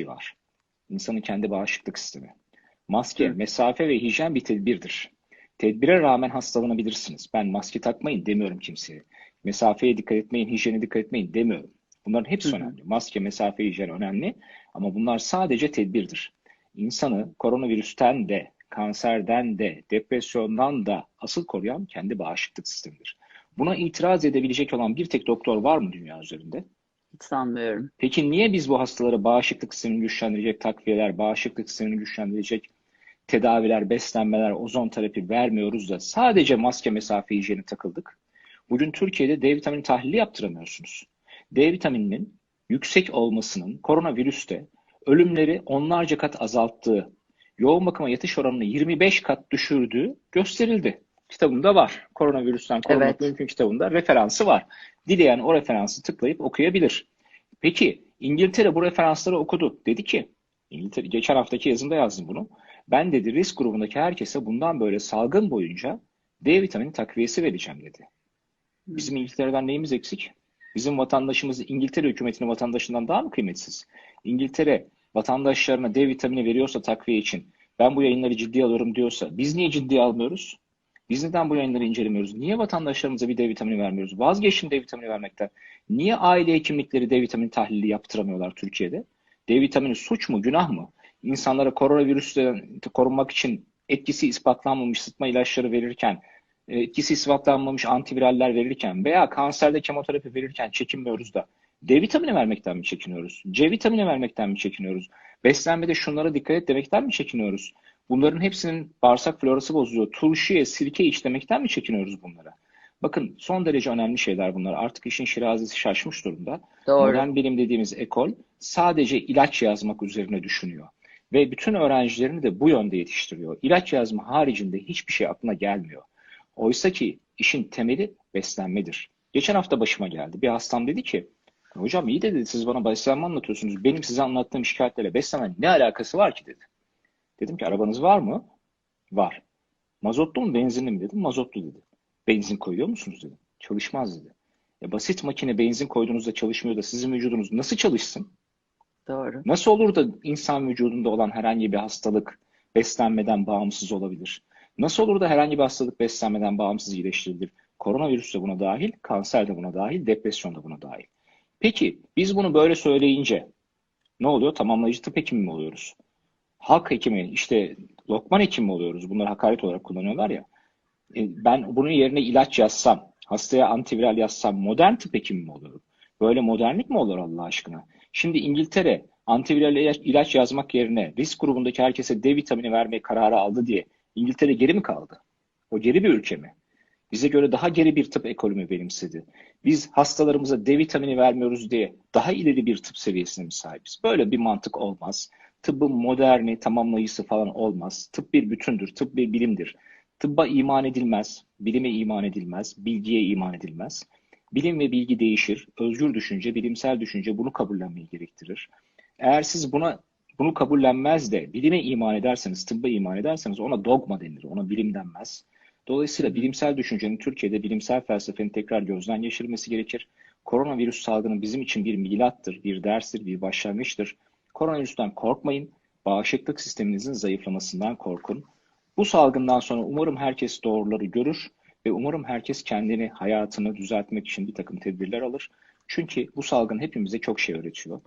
şey var. İnsanın kendi bağışıklık sistemi. Maske, Hı. mesafe ve hijyen bir tedbirdir. Tedbire rağmen hastalanabilirsiniz. Ben maske takmayın demiyorum kimseye. Mesafeye dikkat etmeyin, hijyene dikkat etmeyin demiyorum. Bunların hepsi Hı hı. önemli. Maske, mesafe, hijyen önemli. Ama bunlar sadece tedbirdir. İnsanı koronavirüsten de, kanserden de, depresyondan da asıl koruyan kendi bağışıklık sistemidir. Buna itiraz edebilecek olan bir tek doktor var mı dünya üzerinde? Hiç sanmıyorum. Peki niye biz bu hastalara bağışıklık sistemini güçlendirecek takviyeler, bağışıklık sistemini güçlendirecek tedaviler, beslenmeler, ozon terapi vermiyoruz da sadece maske, mesafe, hijyeni takıldık? Bugün Türkiye'de D vitamini tahlili yaptıramıyorsunuz. D vitamininin yüksek olmasının koronavirüste ölümleri onlarca kat azalttığı, yoğun bakıma yatış oranını 25 kat düşürdüğü gösterildi. Kitabımda var. Koronavirüsten korunmak Evet. mümkün kitabında referansı var. Dileyen o referansı tıklayıp okuyabilir. Peki İngiltere bu referansları okudu. Dedi ki, İngiltere, geçen haftaki yazımda yazdım bunu. Ben dedi risk grubundaki herkese bundan böyle salgın boyunca D vitamini takviyesi vereceğim dedi. Bizim İngiltere'den neyimiz eksik? Bizim vatandaşımız İngiltere hükümetinin vatandaşından daha mı kıymetsiz? İngiltere vatandaşlarına D vitamini veriyorsa takviye için ben bu yayınları ciddiye alıyorum diyorsa biz niye ciddiye almıyoruz? Biz neden bu yayınları incelemiyoruz? Niye vatandaşlarımıza bir D vitamini vermiyoruz? Vazgeçin D vitamini vermekten. Niye aile hekimlikleri D vitamini tahlili yaptıramıyorlar Türkiye'de? D vitamini suç mu, günah mı? İnsanlara koronavirüsten korunmak için etkisi ispatlanmamış sıtma ilaçları verirken, etkisi ispatlanmamış antiviraller verirken veya kanserde kemoterapi verirken çekinmiyoruz da D vitamini vermekten mi çekiniyoruz? C vitamini vermekten mi çekiniyoruz? Beslenmede şunlara dikkat et demekten mi çekiniyoruz? Bunların hepsinin bağırsak florası bozuyor. Turşuya, sirke iç demekten mi çekiniyoruz bunlara? Bakın son derece önemli şeyler bunlar. Artık işin şirazesi şaşmış durumda. Doğru. Modern bilim dediğimiz ekol sadece ilaç yazmak üzerine düşünüyor. Ve bütün öğrencilerini de bu yönde yetiştiriyor. İlaç yazma haricinde hiçbir şey aklına gelmiyor. Oysa ki işin temeli beslenmedir. Geçen hafta başıma geldi. Bir hastam dedi ki, hocam iyi de dedi siz bana beslenme anlatıyorsunuz. Benim size anlattığım şikayetlerle beslenme ne alakası var ki dedi. Dedim ki arabanız var mı? Var. Mazotlu mu benzinli mi dedim. Mazotlu dedi. Benzin koyuyor musunuz dedim. Çalışmaz dedi. E basit makine benzin koyduğunuzda çalışmıyor da sizin vücudunuz nasıl çalışsın? Doğru. Nasıl olur da insan vücudunda olan herhangi bir hastalık beslenmeden bağımsız olabilir? Nasıl olur da herhangi bir hastalık beslenmeden bağımsız iyileştirilir? Koronavirüs de buna dahil, kanser de buna dahil, depresyon da buna dahil. Peki biz bunu böyle söyleyince ne oluyor? Tamamlayıcı tıp hekimi mi oluyoruz? Halk hekimi, işte lokman hekimi mi oluyoruz? Bunları hakaret olarak kullanıyorlar ya. E, Ben bunun yerine ilaç yazsam, hastaya antiviral yazsam modern tıp hekimi mi oluyorum? Böyle modernlik mi olur Allah aşkına? Şimdi İngiltere antiviral ilaç yazmak yerine risk grubundaki herkese D vitamini vermeye kararı aldı diye İngiltere geri mi kaldı? O geri bir ülke mi? Bize göre daha geri bir tıp ekolü mü benimsedi? Biz hastalarımıza D vitamini vermiyoruz diye daha ileri bir tıp seviyesine mi sahibiz? Böyle bir mantık olmaz. Tıbbın moderni, tamamlayıcısı falan olmaz. Tıp bir bütündür, tıp bir bilimdir. Tıbba iman edilmez, bilime iman edilmez, bilgiye iman edilmez. Bilim ve bilgi değişir. Özgür düşünce, bilimsel düşünce bunu kabullenmeyi gerektirir. Eğer siz buna bunu kabullenmez de bilime iman ederseniz, tıbba iman ederseniz ona dogma denir, ona bilim denmez. Dolayısıyla bilimsel düşüncenin Türkiye'de bilimsel felsefenin tekrar gözden geçirilmesi gerekir. Koronavirüs salgını bizim için bir milattır, bir derstir, bir başlangıçtır. Koronavirüsten korkmayın, bağışıklık sisteminizin zayıflamasından korkun. Bu salgından sonra umarım herkes doğruları görür ve umarım herkes kendini, hayatını düzeltmek için bir takım tedbirler alır. Çünkü bu salgın hepimize çok şey öğretiyor.